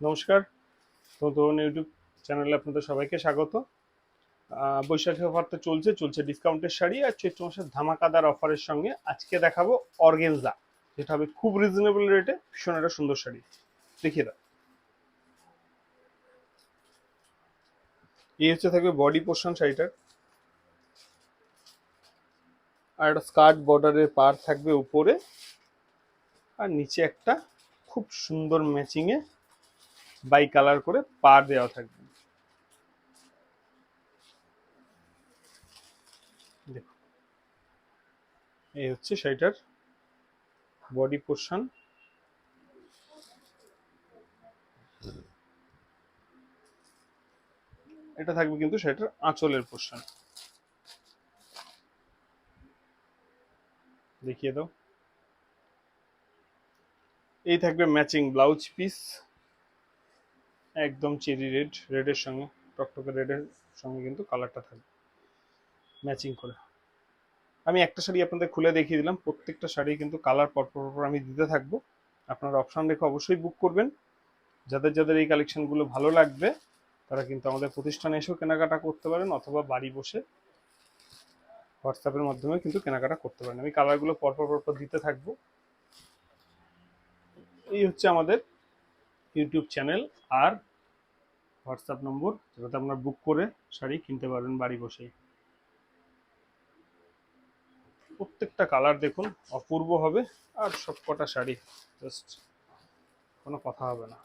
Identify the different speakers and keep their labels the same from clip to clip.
Speaker 1: নমস্কার। তরুণ ইউটিউব চ্যানেলে আপনাদের সবাইকে স্বাগত। বৈশাখী অফার তো চলছে চলছে ডিসকাউন্টের শাড়ি আর চৈত্র মাসের ধামাকাদার অফারের সঙ্গে আজকে দেখাবো অর্গেনজা, যেটা হবে খুব রিজনেবল রেটে ভীষণ একটা সুন্দর শাড়ি। দেখিয়ে দাও। এই হচ্ছে থাকবে বডি পোর্শন শাড়িটার। আর একটা স্কার্ট বর্ডারের পার থাকবে উপরে। আর নিচে একটা খুব সুন্দর ম্যাচিংয়ে বাই কালার করে পার দেওয়া থাকবে। এই হচ্ছে শাড়িটার বডি পোর্শন। এটা থাকবে কিন্তু শাড়িটার আঁচলের পোর্শন। দেখিয়ে দাও। এই থাকবে ম্যাচিং ব্লাউজ পিস। একদম চেরি রেড, রেডের সঙ্গে, টকটকে রেডের সঙ্গে কিন্তু কালারটা থাকবে। ম্যাচিং করে। আমি একটা শাড়ি আপনাদের খুলে দেখিয়ে দিলাম। প্রত্যেকটা শাড়ি কিন্তু কালার পরপর পরপর আমি দিতে থাকব। আপনারা অপশান রেখে অবশ্যই বুক করবেন। যাদের যাদের এই কালেকশনগুলো ভালো লাগবে, তারা কিন্তু আমাদের প্রতিষ্ঠানে এসেও কেনাকাটা করতে পারেন অথবা বাড়ি বসে হোয়াটসঅ্যাপের মাধ্যমে কিন্তু কেনাকাটা করতে পারেন। আমি কালারগুলো পরপর পরপর দিতে থাকব। এই হচ্ছে আমাদের ইউটিউব চ্যানেল আর হোয়াটসঅ্যাপ নম্বর, যেটাতে আপনারা বুক করে শাড়ি কিনতে পারবেন বাড়ি বসেই। প্রত্যেকটা কালার দেখুন, অপূর্ব হবে আর সব কটা শাড়ি, জাস্ট কোনো কথা হবে না।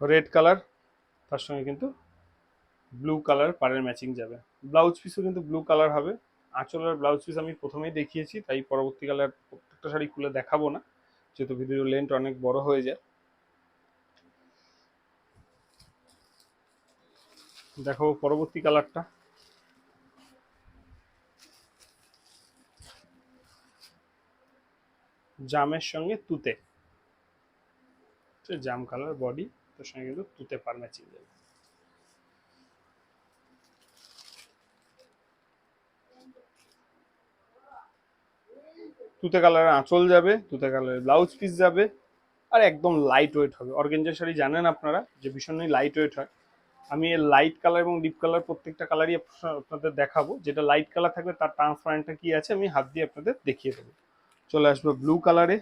Speaker 1: রেড কালার, তার সঙ্গে কিন্তু ব্লু কালার পাড়ের ম্যাচিং যাবে। ব্লাউজ পিসও কিন্তু ব্লু কালার হবে। আঁচল আর ব্লাউজ পিস আমি প্রথমেই দেখিয়েছি, তাই পরবর্তীকালে আর প্রত্যেকটা শাড়ি খুলে দেখাবো না, যেহেতু ভিডিও লেন্থ অনেক বড় হয়ে যায়। দেখাবো পরবর্তী কালারটা জামের সঙ্গে তুতে। জাম কালার বডি তার সঙ্গে কিন্তু তুতে পার ম্যাচিং যাবে তুতে কালারের আঁচল যাবে, তুতে কালারের ব্লাউজ পিস যাবে, আর একদম লাইট ওয়েট হবে। অর্গেঞ্জা শাড়ি জানেন আপনারা যে ভীষণই লাইট ওয়েট হয়। আমি এর লাইট কালার এবং ডিপ কালার প্রত্যেকটা কালারই আপনাদের দেখাবো। যেটা লাইট কালার থাকবে তার ট্রান্সপারেন্টটা কি আছে আমি হাত দিয়ে আপনাদের দেখিয়ে দেবো। চলে আসব ব্লু কালারে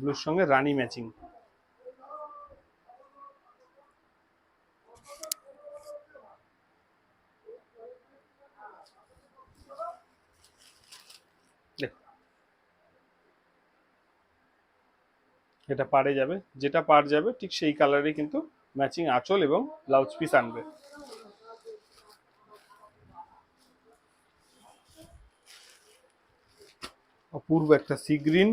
Speaker 1: ব্লুর সঙ্গে রানি ম্যাচিং দেখো এটা পারে যাবে, যেটা পার যাবে, ঠিক সেই কালারে কিন্তু ম্যাচিং আঁচল এবং ব্লাউজ পিস আনবে। অপূর্ব একটা সি গ্রিন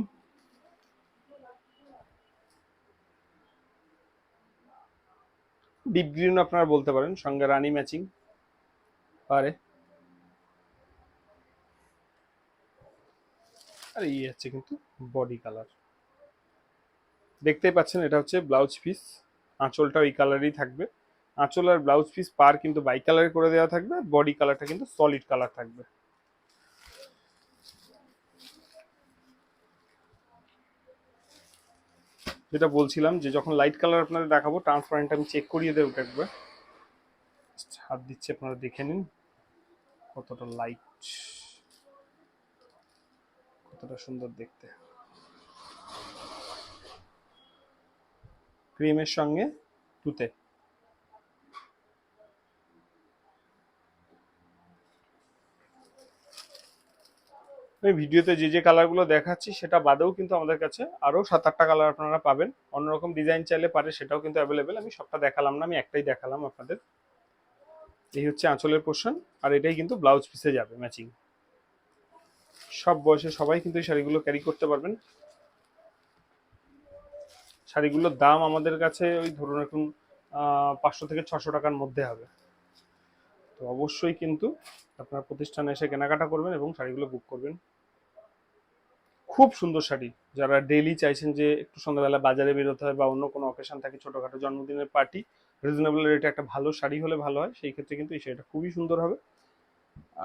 Speaker 1: ডিপ গ্রিন আপনারা বলতে পারেন, সঙ্গে রানী ম্যাচিং পারে। আর, এই হচ্ছে কিন্তু বডি কালার দেখতেই পাচ্ছেন, এটা হচ্ছে ব্লাউজ পিস আঁচলটা ওই কালারই থাকবে। আঁচল আর ব্লাউজ পিস পার কিন্তু বাই কালারে করে দেওয়া থাকবে বডি কালারটা কিন্তু সলিড কালার থাকবে। যেটা বলছিলাম যে, যখন লাইট কালার আপনাদের দেখাবো ট্রান্সপারেন্ট আমি চেক করিয়ে দেবো একবার। হাত দিচ্ছি, আপনারা দেখে নিন কতটা লাইট কতটা সুন্দর দেখতে। ক্রিমের সঙ্গে তুতে। ভিডিওতে যে যে কালারগুলো দেখাচ্ছি, সেটা বাদেও কিন্তু আমাদের কাছে আরও সাত আটটা কালার আপনারা পাবেন। অন্যরকম ডিজাইন চাইলে পারে, সেটাও কিন্তু অ্যাভেলেবেল আমি সবটা দেখালাম না, আমি একটাই দেখালাম আপনাদের। এই হচ্ছে আঁচলের পোর্শন আর এটাই কিন্তু ব্লাউজ পিসে যাবে ম্যাচিং সব বয়সে সবাই কিন্তু এই শাড়িগুলো ক্যারি করতে পারবেন। শাড়িগুলোর দাম আমাদের কাছে ওই ধরুন এখন পাঁচশো থেকে ছশো টাকার মধ্যে হবে। তো অবশ্যই কিন্তু আপনার প্রতিষ্ঠানে এসে কেনাকাটা করবেন এবং শাড়িগুলো বুক করবেন। খুব সুন্দর শাড়ি। যারা ডেইলি চাইছেন যে একটু সন্ধ্যাবেলা বাজারে বেরোতে হয় বা অন্য কোনো অকেশন থাকে ছোটোখাটো জন্মদিনের পার্টি রিজনেবল রেটে একটা ভালো শাড়ি হলে ভালো হয়। সেই ক্ষেত্রে কিন্তু এই শাড়িটা খুবই সুন্দর হবে।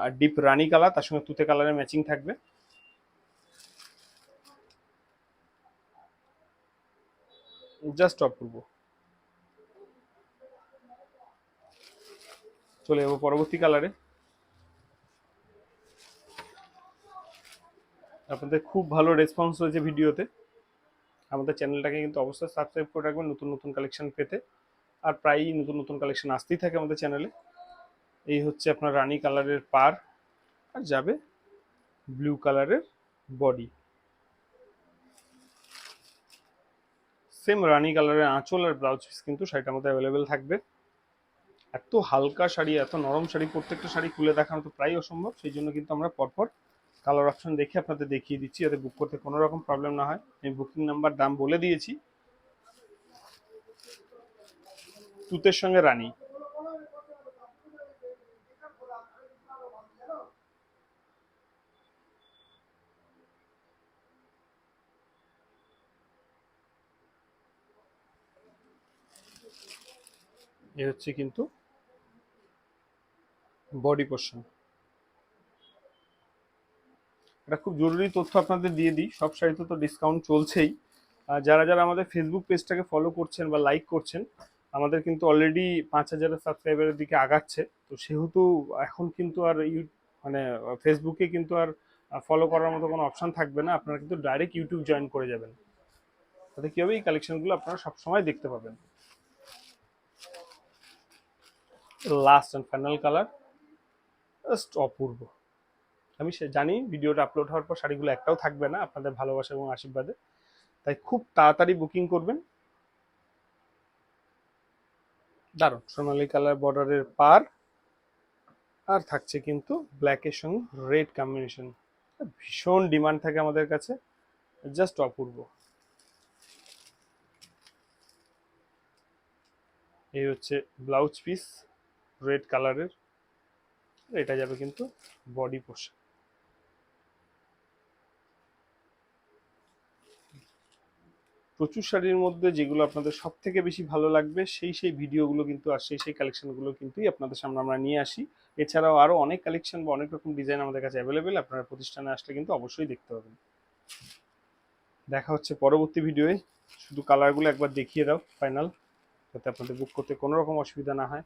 Speaker 1: আর ডিপ রানি কালার, তার সঙ্গে তুতে কালারের ম্যাচিং থাকবে। জাস্ট অপূর্ব চলে যাব পরবর্তী কালারে আপনাদের খুব ভালো রেসপন্স হয়েছে ভিডিওতে। আমাদের চ্যানেলটাকে কিন্তু অবশ্যই সাবস্ক্রাইব করে রাখবেন, নতুন নতুন কালেকশন পেতে। আর প্রায়ই নতুন নতুন কালেকশন আসতেই থাকে আমাদের চ্যানেলে এই হচ্ছে আপনার রানী কালারের পার, আর যাবে ব্লু কালারের বডি সেম রানি কালারের আঁচল আর ব্লাউজ পিস কিন্তু শাড়িটার মধ্যে অ্যাভেলেবেল থাকবে। এত হালকা শাড়ি, এত নরম শাড়ি, প্রত্যেকটা শাড়ি খুলে দেখানো তো প্রায় অসম্ভব, সেই জন্য কিন্তু আমরা পরপর কালার অপশন দেখে আপনাদের দেখিয়ে দিচ্ছি, যাতে বুক করতে কোনো রকম প্রবলেম না হয়। আমি বুকিং নাম্বার দাম বলে দিয়েছি। তুতের সঙ্গে রানী। এ হচ্ছে কিন্তু বডি পোর্শন এটা খুব জরুরি তথ্য আপনাদের দিয়ে দিই, সব শাড়িতে তো ডিসকাউন্ট চলছেই। যারা যারা আমাদের ফেসবুক পেজটাকে ফলো করছেন বা লাইক করছেন, আমাদের কিন্তু অলরেডি পাঁচ হাজারের সাবস্ক্রাইবারের দিকে আগাচ্ছে। তো সেহেতু এখন কিন্তু আর মানে ফেসবুকে কিন্তু আর ফলো করার মতো কোনো অপশান থাকবে না। আপনারা কিন্তু ডাইরেক্ট ইউটিউব জয়েন করে যাবেন। তাতে কী হবে? এই কালেকশনগুলো আপনারা সবসময় দেখতে পাবেন। Last and final colour just অপূর্ব। আমি সে, জানি ভিডিওটা আপলোড হওয়ার পর শাড়িগুলো একটাও থাকবে না আপনাদের ভালোবাসা এবং আশীর্বাদে। তাই খুব তাড়াতাড়ি বুকিং করবেন। দারুণ, সোনালি কালার বর্ডারের পার। আর থাকছে কিন্তু ব্ল্যাকের সঙ্গে রেড কম্বিনেশন ভীষণ ডিমান্ড থাকে আমাদের কাছে জাস্ট অপূর্ব। এই হচ্ছে ব্লাউজ পিস রেড কালারের এটা যাবে কিন্তু বডি পোর্শন প্রচুর শাড়ির মধ্যে যেগুলো আপনাদের সব থেকে বেশি ভালো লাগবে, সেই সেই ভিডিওগুলো কিন্তু আর সেই সেই কালেকশনগুলো কিন্তুই আপনাদের সামনে আমরা নিয়ে আসি। এছাড়াও আরও অনেক কালেকশন বা অনেক রকম ডিজাইন আমাদের কাছে অ্যাভেলেবেল আপনারা প্রতিষ্ঠানে আসলে কিন্তু অবশ্যই দেখতে পাবেন। দেখা হচ্ছে পরবর্তী ভিডিওয়ে শুধু কালারগুলো একবার দেখিয়ে দাও ফাইনাল যাতে আপনাদের বুক করতে কোনো রকম অসুবিধা না হয়।